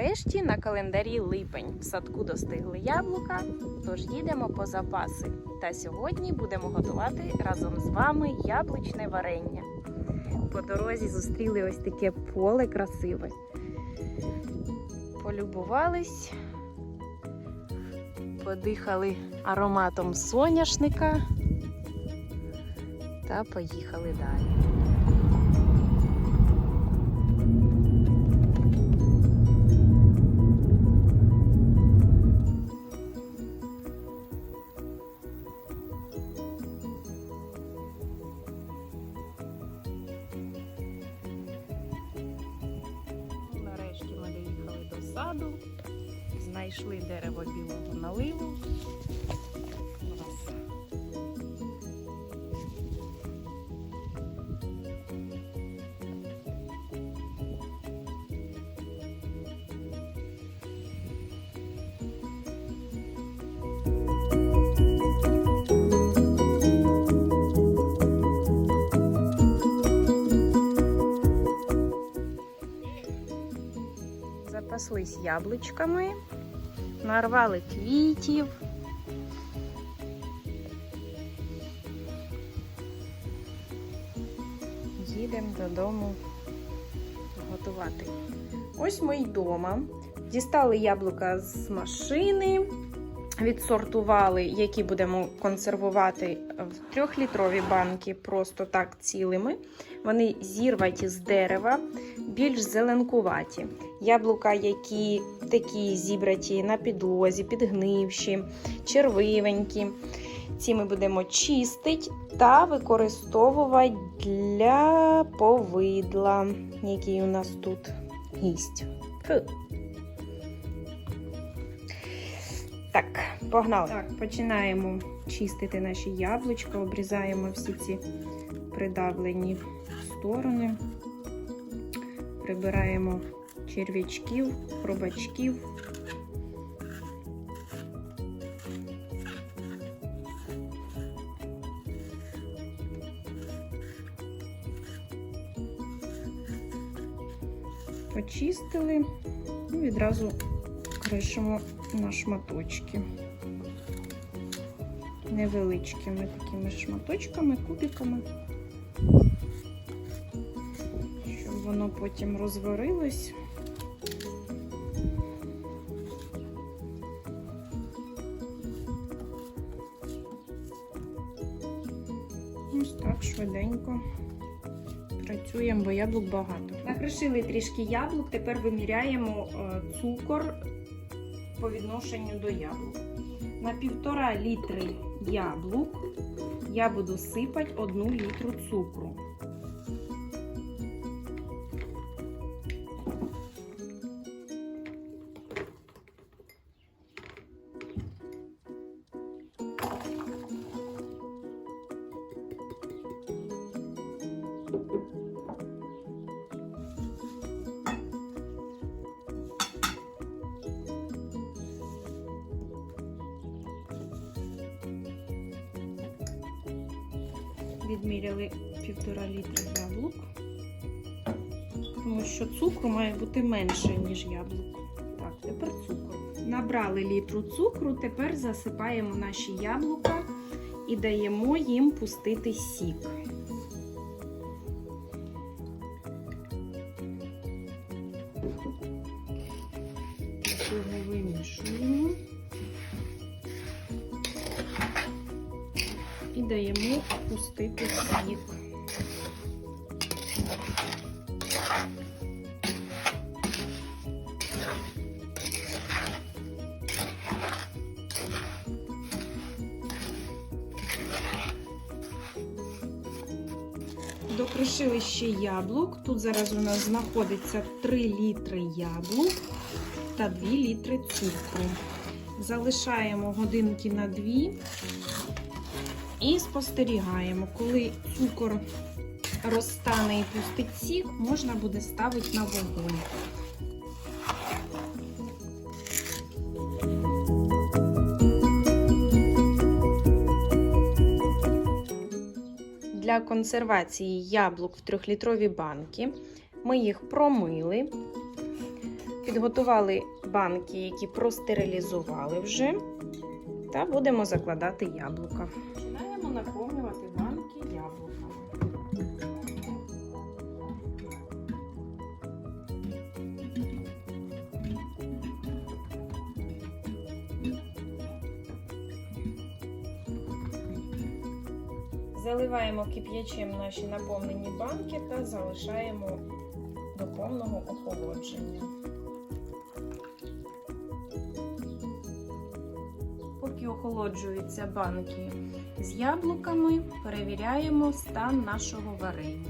Нарешті на календарі липень в садку достигли яблука, тож їдемо по запаси. Та сьогодні будемо готувати разом з вами яблучне варення. По дорозі зустріли ось таке поле красиве. Полюбувались, подихали ароматом соняшника та поїхали далі. Саду, знайшли дерево білого наливу. Запаслись яблучками, нарвали квітів. Їдемо додому готувати. Ось ми й вдома. Дістали яблука з машини, відсортували, які будемо консервувати в трьохлітрові банки, просто так цілими. Вони зірваті з дерева, більш зеленкуваті. Яблука, які такі зібраті на підлозі, підгнивші, червивенькі. Ці ми будемо чистити та використовувати для повидла, який у нас тут гість. Фу. Так, погнали. Так, починаємо чистити наші яблучка, обрізаємо всі ці придавлені сторони, прибираємо черв'ячків, хробачків. Почистили і відразу кришимо на шматочки. Невеличкими такими шматочками, кубиками, щоб воно потім розварилось. Ось так швиденько працюємо, бо яблук багато. Накришили трішки яблук, тепер виміряємо е, цукор по відношенню до яблук. На півтора літри яблук я буду сипати одну літру цукру. Відміряли півтора літра яблук, тому що цукру має бути менше, ніж яблук. Так, тепер цукор. Набрали літру цукру, тепер засипаємо наші яблука і даємо їм пустити сік. Вимішуємо. Даємо пустити сік. Докришили ще яблук. Тут зараз у нас знаходиться 3 літри яблук та 2 літри цукру. Залишаємо годинки на 2 і спостерігаємо, коли цукор розтане і пустить сік, можна буде ставити на вогонь. Для консервації яблук в трьохлітрові банки ми їх промили, підготували банки, які простерилізували вже, та будемо закладати яблука. Наповнювати банки яблуками. Заливаємо кип'ячем наші наповнені банки та залишаємо до повного охолодження. Поки охолоджуються банки з яблуками, перевіряємо стан нашого варення.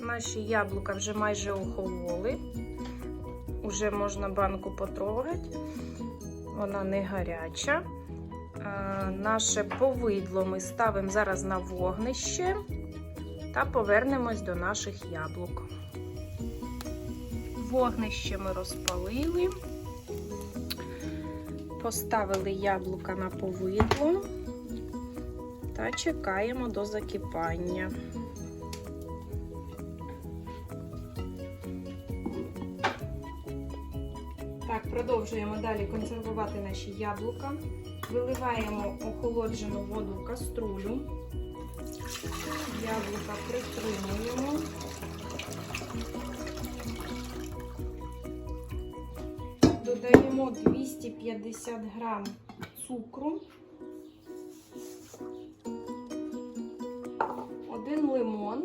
Наші яблука вже майже охололи. Уже можна банку потрогати. Вона не гаряча. Е, Наше повидло ми ставимо зараз на вогнище та повернемось до наших яблук. Вогнище ми розпалили, поставили яблука на повидло та чекаємо до закипання. Так, продовжуємо далі консервувати наші яблука. Виливаємо охолоджену воду в каструлю. Яблука притримуємо. Додаємо 250 грам цукру, один лимон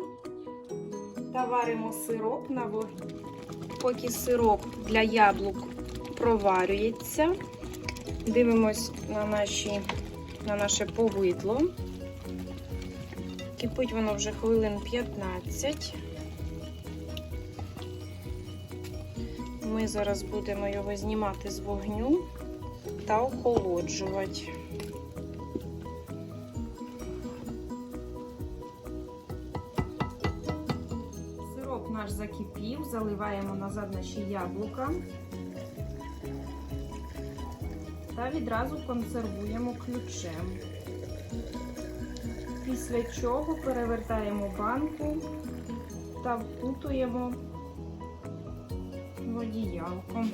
та варимо сироп на вогні. Поки сироп для яблук проварюється, дивимось на, наші, на наше повидло. Кипить воно вже хвилин 15. Ми зараз будемо його знімати з вогню та охолоджувати. Заливаємо назад наші яблука та відразу консервуємо ключем. Після чого перевертаємо банку та впутуємо в.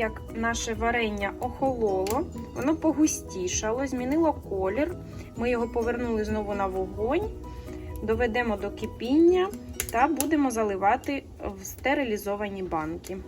Як наше варення охололо, воно погустішало, змінило колір. Ми його повернули знову на вогонь, доведемо до кипіння та будемо заливати в стерилізовані банки.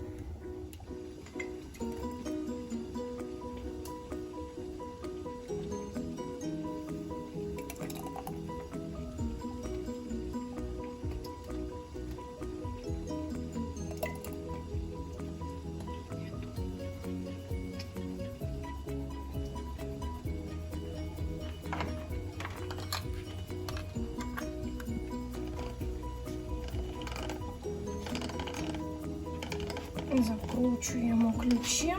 Закручуємо ключем.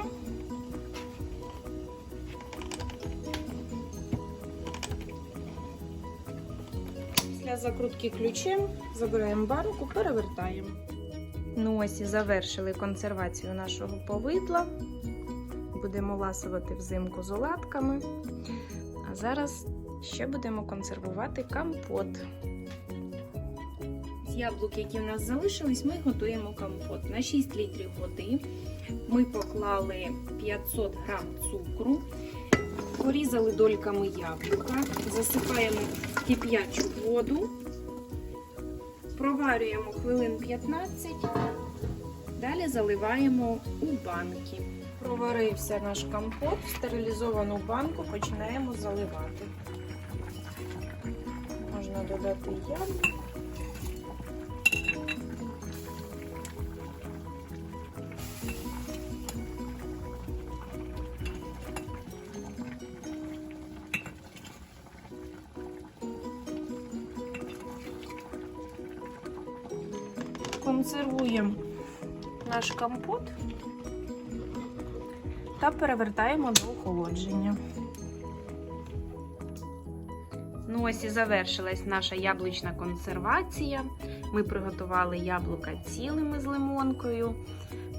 Після закрутки ключем забираємо банку, перевертаємо. Ну ось і завершили консервацію нашого повидла. Будемо ласувати взимку з оладками. А зараз ще будемо консервувати компот. З яблук, які в нас залишились, ми готуємо компот. На 6 літрів води ми поклали 500 грам цукру, порізали дольками яблука, засипаємо кип'ячу воду, проварюємо хвилин 15, далі заливаємо у банки. Проварився наш компот, в стерилізовану банку починаємо заливати. Можна додати яблук. Консервуємо наш компот та перевертаємо до охолодження. Ну ось і завершилась наша яблучна консервація. Ми приготували яблука цілими з лимонкою,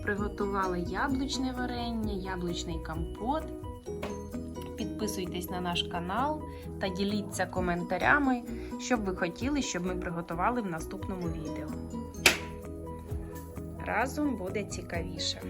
приготували яблучне варення, яблучний компот. Підписуйтесь на наш канал та діліться коментарями, що б ви хотіли, щоб ми приготували в наступному відео. Разом буде цікавіше.